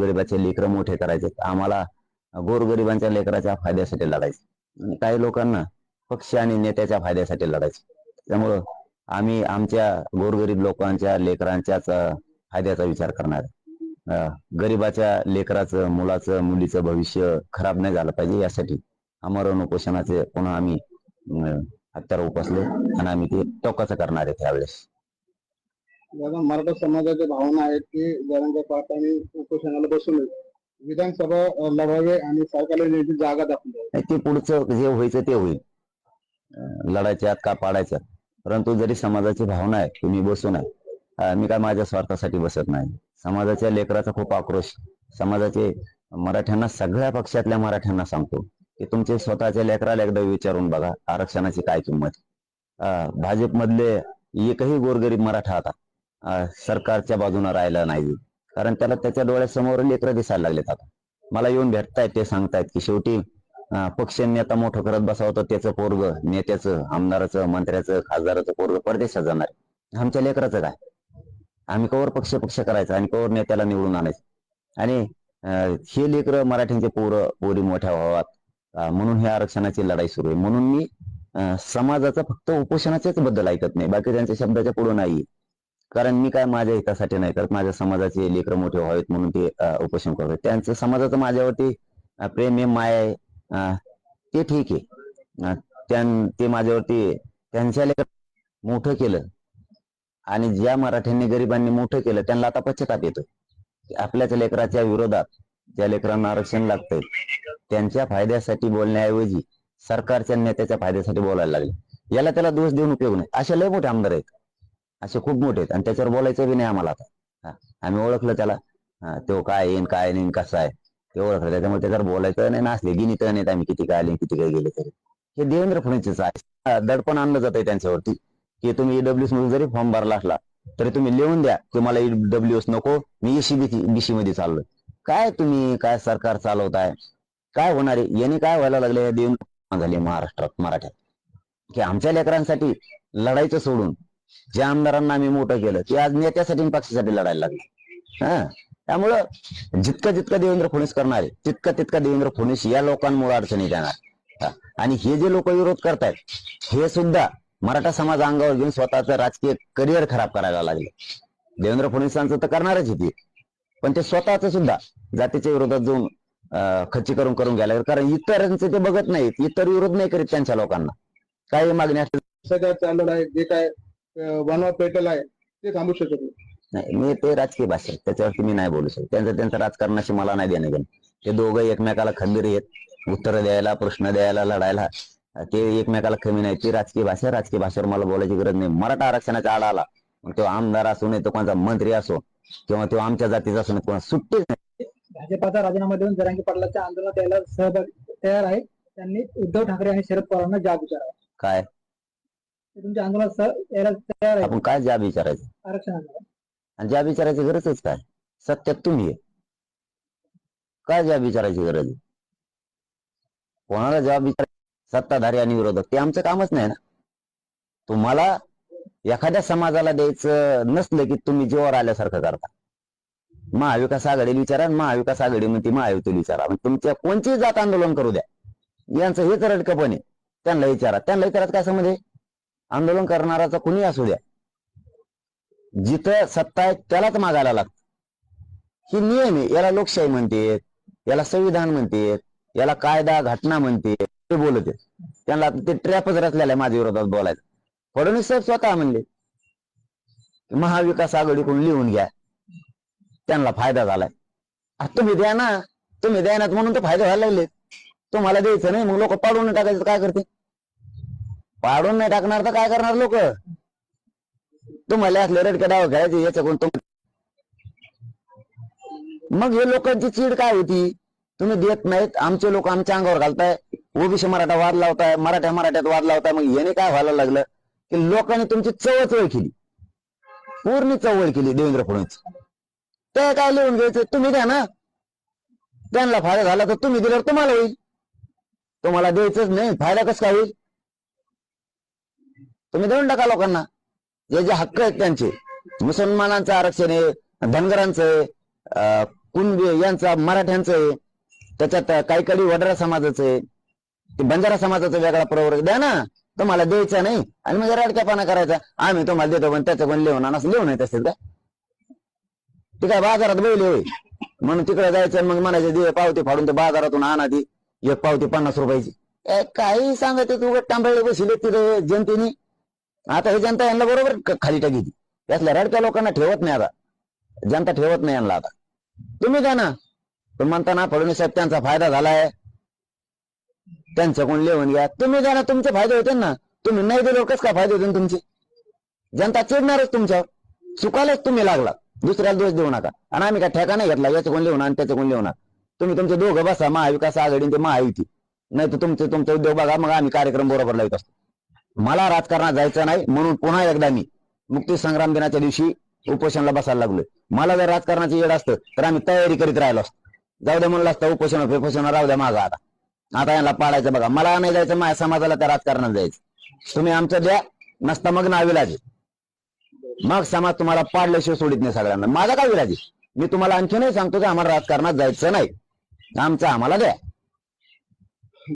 गोरगरिबाचे लेकर मोठे करायचे आम्हाला गोरगरिबांच्या लेकराच्या फायद्यासाठी लढायचे. काही लोकांना पक्ष आणि नेत्याच्या फायद्यासाठी लढायचे. त्यामुळं आम्ही आमच्या गोरगरीब लोकांच्या लेकरांच्याच फायद्याचा विचार करणार गरीबाच्या गरिबाच्या लेकराचं मुलाचं मुलीचं भविष्य खराब नाही झालं पाहिजे यासाठी अमरण उपोषणाचे पुन्हा आम्ही हत्यार उपसले आणि आम्ही ते टोकाचं करणार आहे त्यावेळेस. दादा मराठा समाजाच्या भावना आहेत की जरांगे पाटाने उपोषणाला बसून विधानसभा लढावे आणि सरकारला जागा दाखवली नाही, ते पुढचं जे व्हायचं ते होईल. लढायच्यात का पाडायच्यात परंतु जरी समाजाची भावना आहे तुम्ही बसून आहे मी काय माझ्या स्वार्थासाठी बसत नाही. समाजाच्या लेकराचा खूप आक्रोश. समाजाचे मराठ्यांना सगळ्या पक्षातल्या मराठ्यांना सांगतो की तुमचे स्वतःच्या लेकराला एकदा विचारून बघा आरक्षणाची काय किंमत भाजपमधले एकही गोरगरीब मराठा आता सरकारच्या बाजूने राहिला नाही. कारण त्याला त्याच्या डोळ्यासमोर लेकरं दिसायला लागलेत आता. मला येऊन भेटतायत ते सांगतायत की शेवटी पक्ष नेता मोठं करत बसावं तर त्याचं पोरग नेत्याचं आमदाराचं मंत्र्याचं खासदाराचं पोरग परदेशात जाणार आमच्या लेकराचं काय? आम्ही कवर पक्ष पक्ष करायचं आणि कवर नेत्याला निवडून आणायचं. आणि हे लेकर मराठीचे पोरं पोरी मोठ्या व्हावात. म्हणून हे आरक्षणाची लढाई सुरू आहे. म्हणून मी समाजाचा फक्त उपोषणाच्याच बद्दल ऐकत नाही. बाकी त्यांच्या शब्दाच्या पुढे नाही कारण मी काय माझ्या हितासाठी नाही करत. माझ्या समाजाचे लेकरं मोठे व्हावेत म्हणून ते उपोषण करतात. त्यांचं समाजाचं माझ्यावरती प्रेम आहे माय आहे. ते ठीक आहे. ते माझ्यावरती त्यांच्या लेकर मोठं केलं आणि ज्या मराठ्यांनी गरिबांनी मोठं केलं त्यांना आता पश्चाताप येतो आपल्याच लेकराच्या विरोधात ज्या लेकरांना आरक्षण लागतंय त्यांच्या फायद्यासाठी बोलण्याऐवजी सरकारच्या नेत्याच्या फायद्यासाठी बोलायला लागले. याला त्याला दोष देऊन उपयोग नाही. असे लय मोठे आमदार आहेत. असे खूप मोठे आहेत. आणि त्याच्यावर बोलायचं बी नाही आम्हाला आता. आम्ही ओळखलं त्याला. तो काय येईन काय नाही कसा आहे? ते ओळखलं. त्याच्यामुळे त्याच्यावर बोलायचं नाही नसले गिनीत नाहीत आम्ही किती काय आले किती काय गेले तरी. हे देवेंद्र फडणवीस आहे. दडपण आणलं जात आहे त्यांच्यावरती. की तुम्ही ईडब्ल्यूएसमध्ये जरी फॉर्म भरला असला तरी तुम्ही लिहून द्या की मला ईडब्ल्यूएस नको मी एसीबी बीसी मध्ये चाललोय. काय तुम्ही काय सरकार चालवताय? काय होणार आहे? याने काय व्हायला लागले देऊन देवेंद्र झाले महाराष्ट्रात मराठ्यात. की आमच्या लेकरांसाठी लढायचं सोडून ज्या आमदारांना आम्ही मोठं केलं ते आज नेत्यासाठी पक्षासाठी लढायला लागले. हा? त्यामुळं जितकं जितकं देवेंद्र फडणवीस करणार आहे तितकं तितकं देवेंद्र फडणवीस या लोकांमुळे अडचणी येणार. आणि हे जे लोक विरोध करतायत हे सुद्धा मराठा समाज अंगावर घेऊन स्वतःचं राजकीय करिअर खराब करायला लागले. देवेंद्र फडणवीसांचं तर करणारच आहे पण ते स्वतःच सुद्धा जातीच्या विरोधात जाऊन खच्ची करून करून घ्यायला कारण इतरांचं ते बघत नाहीत इतर विरोध नाही करीत त्यांच्या लोकांना. काही मागणी असतील. सध्या चाललेलं आहे जे काय अं, बनवा पेटल आहे ते थांबू शकत नाही. नाही मी ते राजकीय भाषा आहे. त्याच्यावरती मी नाही बोलू शकत. त्यांचं त्यांचं राजकारणाशी मला नाही देणं घेणं ते दोघं एकमेकाला खंबीर आहेत. उत्तर द्यायला प्रश्न द्यायला लढायला ते एकमेकाला कमी नाही ती राजकीय भाषा. राजकीय भाषेवर मला बोलायची गरज नाही. मराठा आरक्षणाचा आड आला. मग तो आमदार असो नाही तो कोणता मंत्री असो किंवा तो आमच्या जातीचा असो नाही कोणा सुट्टीच नाही. भाजपाचा राजीनामा देऊन जरांगे पाटलाच्या आंदोलनात यायला सहभागी तयार आहे. त्यांनी उद्धव ठाकरे आणि शरद पवारांना जाब विचारावा. काय? तुमच्या आंदोलनात सह यायला तयार आहे. आपण काय जाब विचारायचं? आरक्षणाला आणि जाब विचारायची गरजच काय? सत्यात तुम्ही आहे. काय जाब विचारायची गरज आहे? कोणाला जबाब विचार सत्ताधारी आणि विरोधक ते आमचं कामच नाही ना. तुम्हाला एखाद्या समाजाला द्यायचं नसलं की तुम्ही जीवावर आल्यासारखं करता. महाविकास आघाडीला विचारा आणि महाविकास आघाडी म्हणते महायुतीला विचारा. मग तुमच्या कोणची जात आंदोलन करू द्या. यांचं हेच रडकपणे त्यांना विचारा. त्यांना विचारायचं काय समज आहे? आंदोलन करणाराचा कुणी असू द्या. जिथं सत्ता आहे त्यालाच मागायला लागतं. ही नियम आहे. याला लोकशाही म्हणते याला संविधान म्हणते याला कायदा घटना म्हणते ते बोलत आहेत. त्यांना ते ट्रॅपच रचलेला आहे माझ्या विरोधात बोलायचं. फडणवीस साहेब स्वतः म्हणले महाविकास आघाडीकडून लिहून घ्या. त्यांना फायदा झालाय. तुम्ही द्या ना. तुम्ही द्या ना म्हणून तर फायदा व्हायला लागले तुम्हाला द्यायचं नाही मग लोक पाडून टाकायचं काय करते पाडून नाही टाकणार तर काय करणार लोक? तुम्हाला असले रेट डाव खेळायचे याच्याकडून तुम मग हे लोकांची चीड काय होती? तुम्ही देत नाहीत आमचे लोक आमच्या अंगावर घालताय ओबीसी मराठा वाद लावताय मराठ्या मराठ्यात वाद लावताय मग याने काय व्हायला लागलं? की लोकांनी तुमची चवळ केली पूर्ण चवळ केली देवेंद्र फडणवीस. ते काय लिहून घ्यायचं? तुम्ही द्या ना. त्यांना फायदा झाला तर तुम्ही दिल्यावर तुम्हाला होईल. तुम्हाला द्यायचंच नाही फायदा कसं काय होईल? तुम्ही देऊन टाका लोकांना. जे जे हक्क आहेत त्यांचे. मुसलमानांचं आरक्षण आहे धनगरांचं आहे कुणबी यांचा मराठ्यांचं आहे. त्याच्यात काही काही वडरा समाजाचं आहे. ते बंजारा समाजाचा वेगळा प्रवर्ग द्या ना. तुम्हाला द्यायचा नाही. आणि मग रडक्यापणा करायचा. आम्ही तुम्हाला देतो पण त्याचं पण लिहून आणा. असं लिहून येत असेल का? ते काय बाजारात बैल होय म्हणून तिकडे जायचं मग म्हणायचे दे पावती फाडून ते बाजारातून आणा ती. एक पावती पन्नास रुपयाची. काही सांगत तू टांबळे बसले तिथे जनतेने. आता हे जनता यांना बरोबर खाली टाकी ती. त्यातल्या रडक्या लोकांना ठेवत नाही आता. जनता ठेवत नाही यांना आता. तुम्ही का ना? पण म्हणताना फडणवीस साहेब त्यांचा फायदा झालाय. त्यांच्याकडून लिहून घ्या. तुम्ही जा ना? तुमचे फायदे होते ना. तुम्ही नाही दिले कस काय फायदे होते तुमचे? जनता चिडणारच तुमच्यावर. चुकायलाच तुम्ही लागला. दुसऱ्याला दोष देऊ नका. आणि आम्ही काय ठेका नाही घेतला. याच्याकडून लिहून आणि त्याच्याकडून लिहून तुम्ही तुमचे दोघं बसा. महाविकास आघाडी ते महायुती. नाही तर तुमचे तुमचे उद्योग बघा. मग आम्ही कार्यक्रम बरोबर लावत असतो. मला राजकारणात जायचं नाही म्हणून पुन्हा एकदा मी मुक्ती संग्राम दिनाच्या दिवशी उपोषणाला बसायला लागलोय. मला जर राजकारणाची येड असतं तर आम्ही तयारी करीत राहिलो असतो. जाऊ दे म्हणलं असतं उपोषण फेपोषण राहू द्या माझा आता. आता यांना पाडायचं बघा. मला नाही जायचं माझ्या समाजाला त्या राजकारणात जायचं. तुम्ही आमचं द्या नसता मग ना विलाजे. मग समाज तुम्हाला पाडल्याशिवाय सोडित नाही सगळ्यांना. माझा काय विलाजे? मी तुम्हाला आणखीनही सांगतो की आम्हाला राजकारणात जायचं नाही. आमचं आम्हाला द्या.